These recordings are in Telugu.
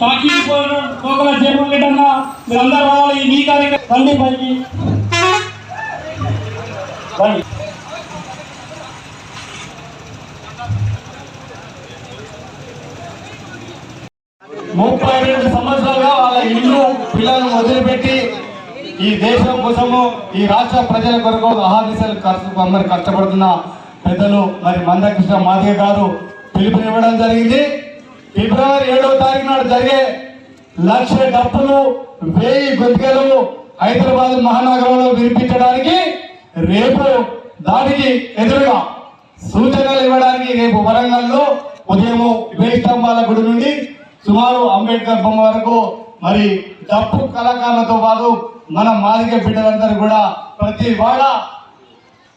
పూజూరు కోకల జయమన్ రెడ్డి మీరందరూ రావాలి ఈ మీ కార్యక్రమం రండి పైకి రండి. ముప్పై రెండు సంవత్సరాలుగా వాళ్ళ ఇల్లు పిల్లలను వదిలిపెట్టి ఈ దేశం కోసము ఈ రాష్ట్ర ప్రజల కొరకు అహాదిశలు ఖర్చు మరి కష్టపడుతున్న పెద్దలు మరి మందకృష్ణ మాదిగ గారు పిలుపునివ్వడం జరిగింది. ఫిబ్రవరి ఏడవ తారీఖు నాడు జరిగే లక్ష డప్పులు వెయ్యి గొంతుకలు హైదరాబాద్ మహానగరంలో వినిపించడానికి రేపు దానికి ఎదురుగా సూచనలు ఇవ్వడానికి రేపు వరంగల్లో ఉదయం వేయి స్తంభాల గుడి నుండి సుమారు అంబేద్కర్ బొమ్మ వరకు. మరి డప్పు కళాకారులతో పాటు మన మాదిక బిడ్డలందరూ కూడా ప్రతి వాడ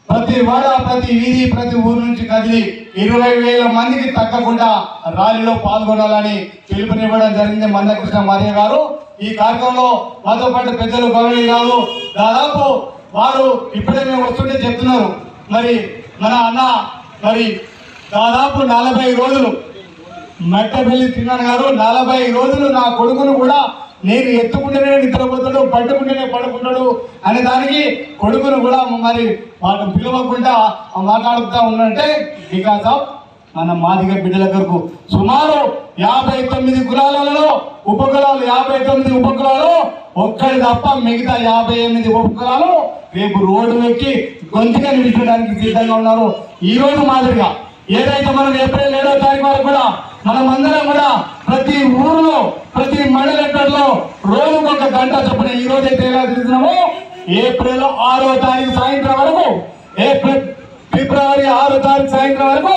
ప్రతి వాడ ప్రతి వీధి ప్రతి ఊరు నుంచి కదిలి ఇరవై వేల మందికి తగ్గకుండా ర్యాలీలో పాల్గొనాలని పిలుపునివ్వడం జరిగింది మందకృష్ణ మాదయ్య గారు. ఈ కార్యక్రమంలో మాతో పాటు పెద్దలు గౌరవ గారు. దాదాపు వారు ఇప్పుడే మేము వస్తుంటే చెప్తున్నారు. మరి మన అన్న మరి దాదాపు నలభై రోజులు మట్టెపల్లి తిన్నాను గారు నలభై రోజులు నా కొడుకును కూడా నేను ఎత్తుకుంటేనే నిద్రపోతాడు పట్టుకుంటేనే పడుకుంటాడు అనే దానికి కొడుకును కూడా మరి వాళ్ళు పిలవకుండా మాట్లాడుతూ ఉన్నట్టే బికాస్ ఆఫ్ మన మాదిగ బిడ్డల కొరకు. సుమారు యాభై తొమ్మిది కులాలలో ఉపకులాలు యాభై తొమ్మిది ఉపకులాలు ఒక్కడి తప్ప మిగతా యాభై ఎనిమిది ఉపకులాలు రేపు రోడ్డు ఎక్కి గొంతుగా నిలిచడానికి సిద్ధంగా ఉన్నారు. ఈ రోజు మాదిరిగా ఏదైతే మనం ఏప్రిల్ ఏడో తారీఖు వరకు కూడా మనమందరం కూడా ప్రతి ఊర్లో ప్రతి మండలెక్కడలో రోజుకు ఒక గంట చొప్పున ఈ రోజు అయితే ఎలా తిరుగుతున్నామో ఏప్రిల్ ఆరో తారీఖు సాయంత్రం వరకు ఏప్రిల్ ఫిబ్రవరి ఆరో తారీఖు సాయంత్రం వరకు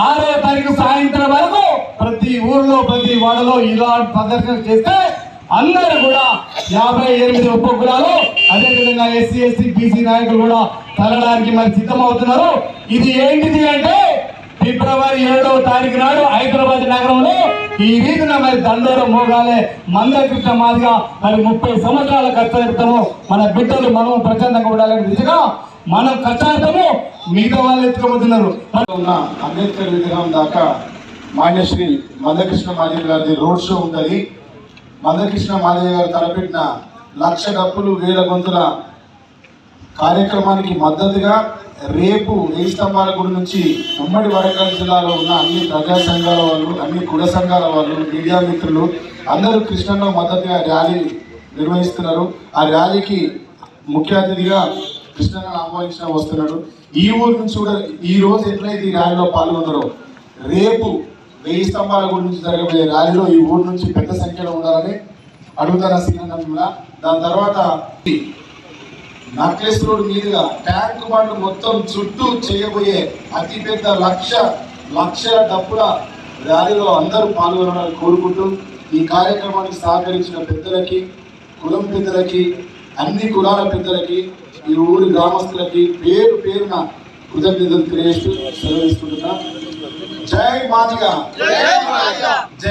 ఆరో తారీఖు సాయంత్రం వరకు ప్రతి ఊర్లో ప్రతి వాడలో ఇలా ప్రదర్శన చేస్తే అందరూ కూడా యాభై ఎనిమిది ఉపకులాలు అదే అదేవిధంగా ఎస్సీ ఎస్సీ బీసీ నాయకులు కూడా తరడానికి మరి సిద్ధమవుతున్నారు. ఇది ఏంటిది అంటే ఫిబ్రవరి ఏడవ తారీఖు నాడు హైదరాబాద్ నగరంలో ఈ రీతిన మరి దండోర మోగాలే మందకృష్ణ మాదిగా మరి ముప్పై సంవత్సరాల కష్టము మన బిడ్డలు మనం ప్రచండంగా ఉండాలని దిశగా మనం కష్టార్థము మిగతా వాళ్ళు ఎత్తుకోబోతున్నారు. ఉన్న అంబేద్కర్ విగ్రహం దాకా మాన్యశ్రీ మందకృష్ణ మాదేవి గారి రోడ్ షో ఉంటుంది. మందకృష్ణ మాదేవి గారు తలపెట్టిన లక్ష డప్పులు వేల గొంతుల కార్యక్రమానికి మద్దతుగా రేపు వేయి స్తంభాల గుడి నుంచి ఉమ్మడి వరంగల్ జిల్లాలో ఉన్న అన్ని ప్రజా సంఘాల వాళ్ళు అన్ని కుల సంఘాల వాళ్ళు మీడియా మిత్రులు అందరూ కృష్ణలో మద్దతుగా ర్యాలీ నిర్వహిస్తున్నారు. ఆ ర్యాలీకి ముఖ్య అతిథిగా కృష్ణ ఆహ్వానించిన వస్తున్నాడు. ఈ ఊరు నుంచి కూడా ఈ రోజు ఎట్లయితే ఈ ర్యాలీలో పాల్గొన్నారో రేపు వెయ్యి స్తంభాల గుడి నుంచి జరగబోయే ర్యాలీలో ఈ ఊరు నుంచి పెద్ద సంఖ్యలో ఉండాలని అడుగుతారా శ్రీనందంలా దాని తర్వాత నక్లెస్ రోడ్ మీదుగా ట్యాంక్ బండ్ మొత్తం చుట్టూ చేయబోయే అతిపెద్ద లక్ష లక్షల డప్పుల ర్యాలీలో అందరూ పాల్గొనాలని కోరుకుంటూ ఈ కార్యక్రమానికి సహకరించిన పెద్దలకి కులం పెద్దలకి అన్ని కులాల పెద్దలకి ఈ ఊరి గ్రామస్తులకి పేరు పేరున కృతజ్ఞతలు తెలియజేస్తూ సెలవిస్తుంటున్నా జై మాదిగా! జై